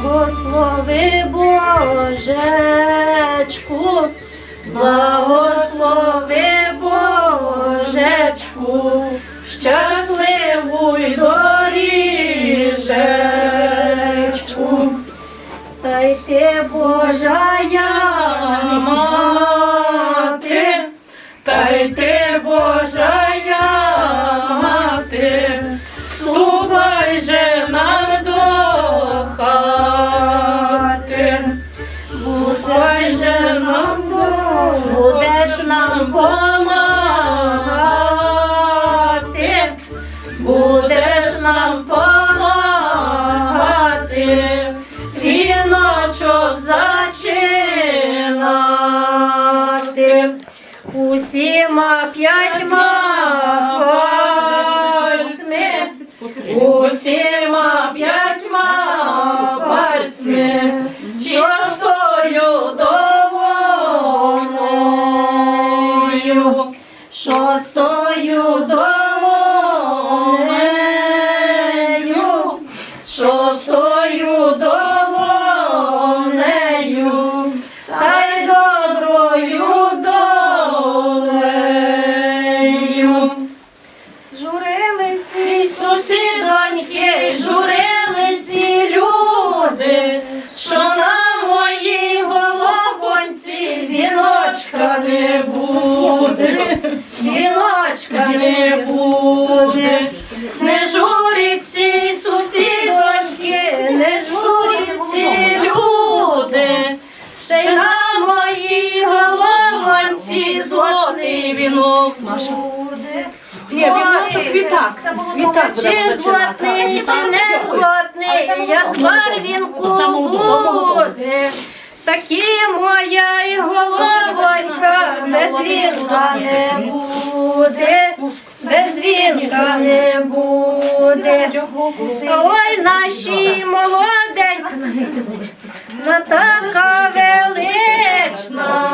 Благослови Божечку, благослови Щасливу й доріжечку. Та й ти Божая що на моїй головонці золотий вінок буде. Ні, віночок вітак. Вітак добре. Чи злотний, чи не злотний, я сварвінку буде. Такі моя й головонька, без вінка не буде, без вінка не буде. Ой, наші молоденька, на така велична,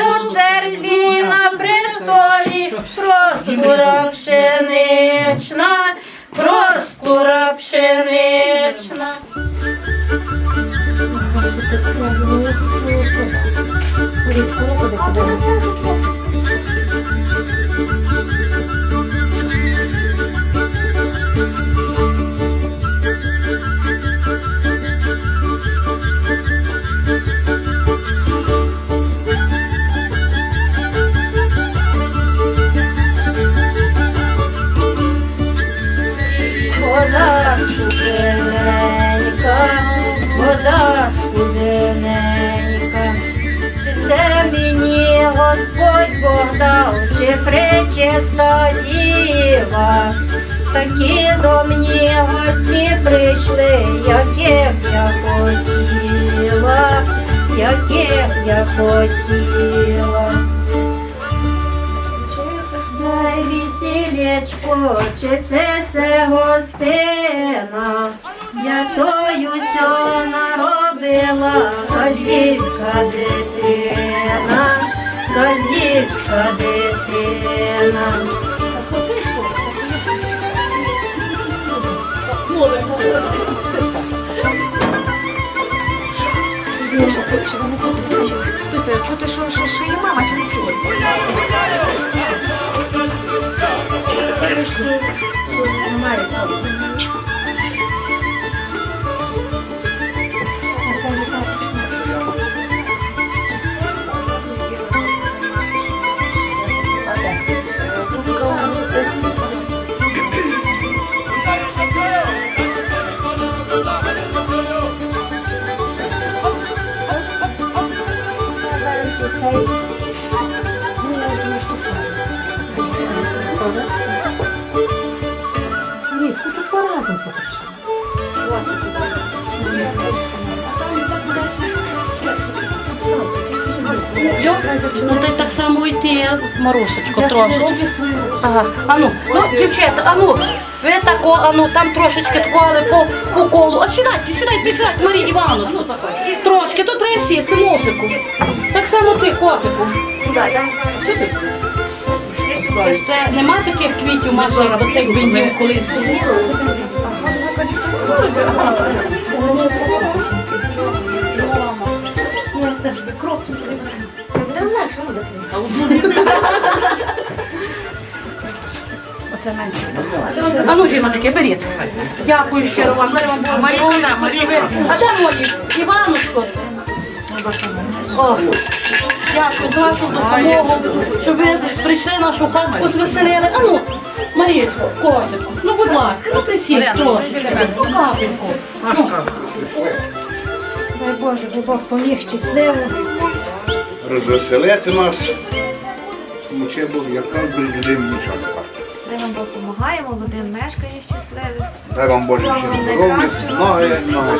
у церкві на престолі, проскура пшенична, проскура пшенична. Вода Господь Бог дав, чи пречиста діва? Такі до мені гості прийшли, яких я хотіла, яких я хотіла. Весілечко, чи це се гостина, я тою сьо наробила газдівська дитина. Сильніше, сильніше, вони буде значить. Туся, чути, що мама, чи Ні, Марусечко, трошечки. Ага. Ану, ну, дівчата, ану, ви тако, ану, там трошечки тако, але по, по колу. А сідайте, сідайте, сідайте, Марія Івановна, що? Трошки, то треба сісти, носику. Так само ти, котику. Сюди. Це нема таких квітів, Маша, до цих біндів колись. Ні, А ну, жіночки, беріть. Дякую щиро вам. Дай вам Бог. Маріона, Маріона. А де мої? Іванушко? О, дякую за вашу допомогу, що ви прийшли нашу хатку, звеселили. А ну, Марічко, котику, ну будь ласка, ну присідь трошечки, ну капельку. Ну, Дай Боже, дай Бог поміг щасливо. Розвеселити нас. Тому що Бог, як нас без людей нічого не варто. Ми вам допомагаємо, будемо мешкає щасливі. Дай вам Боже всім здоров'я, ноги, ноги.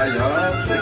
А я...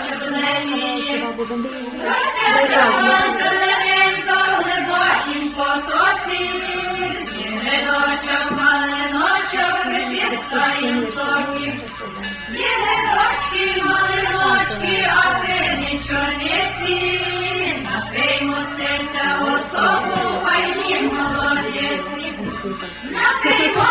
цвіточок не міє. Росте трава зелененька в глибокім потоці, з гридочок, малиночок, витискаєм гридочки, малиночки, а пирні чорниці, напиймо серця осоку, файні молодеці. Напиймо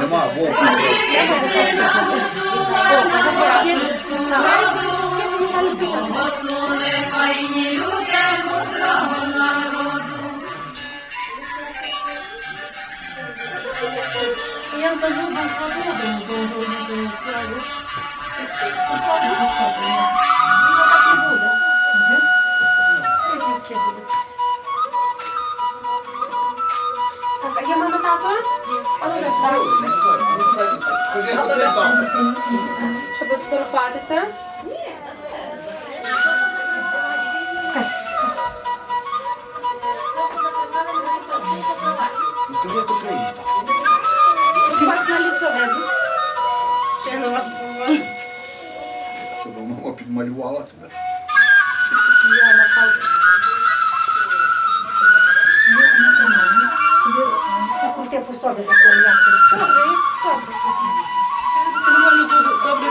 Нема Бога. Олівінце нам гуцула, на базовську роду, Гуцули файні люди мудрого народу. Я забуду, забуду. Так, А є мама тато? А ну вже сюди. Щоб фотографуватися. Кажи, то твої. Вас на лицо видно. Ще не вас Щоб мама підмалювала тебе. Я на Крути по собі такої. Добре.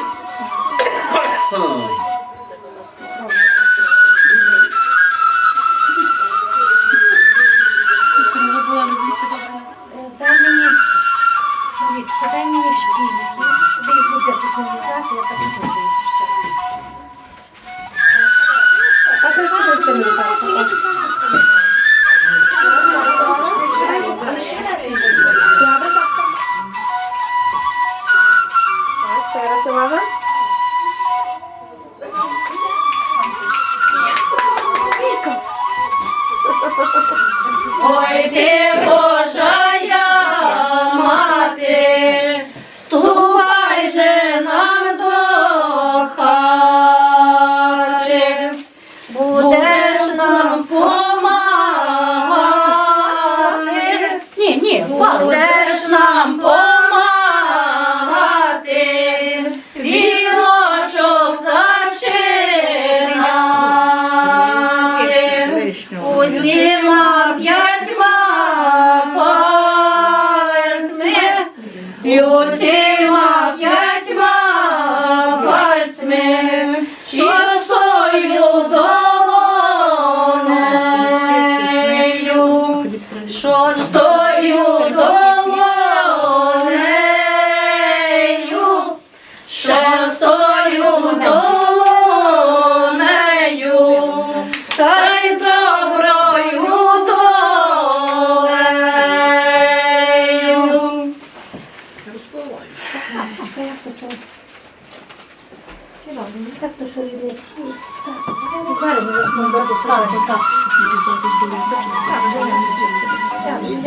Е, Дай мені, Марічко, дай мені шпильки. Дай їх тут нав'язати, я так буду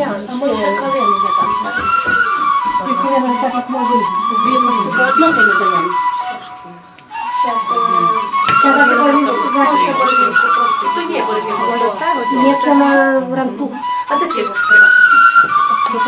а може калину я там. І калину так як може. Одно ти не даємо. То є. Ні, це на рамту. А де ти? Чи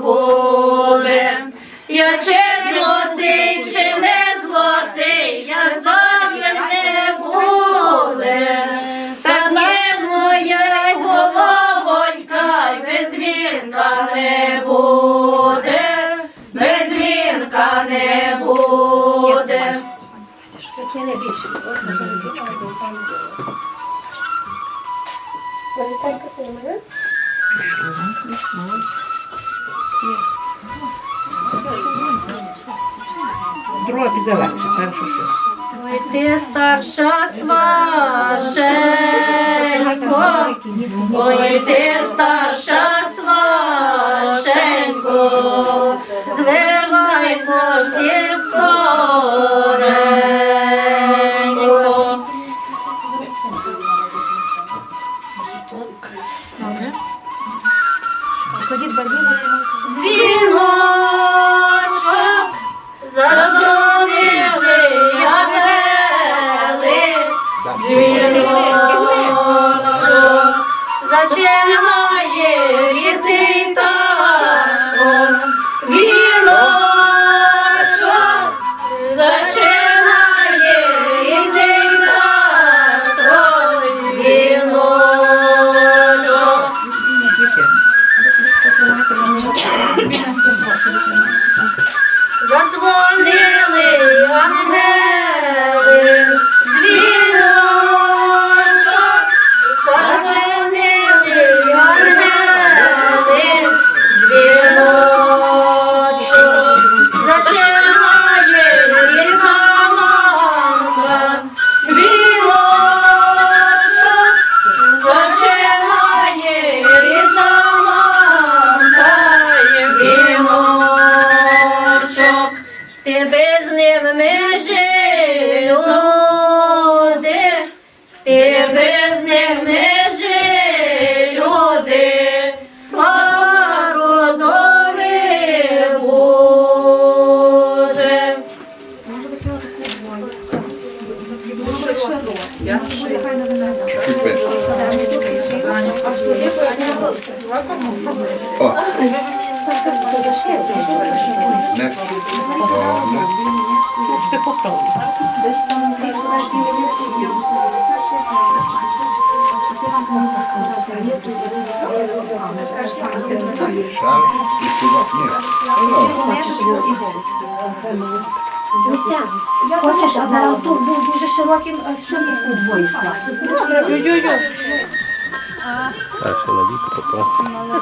буде. Я чи злотий, чи не злотий, я здатних не буде. Та не моя головонька, без вінка не буде, без вінка не буде. Не більше. Друга піде легше, перша ще. Ой, ти старша свашенько, ой, ти старша широке. Буде файно виглядати. Чуть вище. Аж туди пішло. О, не. Добре. Ти попробуй. Шар і сюди. Ні. Хочеш, а на був дуже широким, а що не у двоє скласти? на віку попала.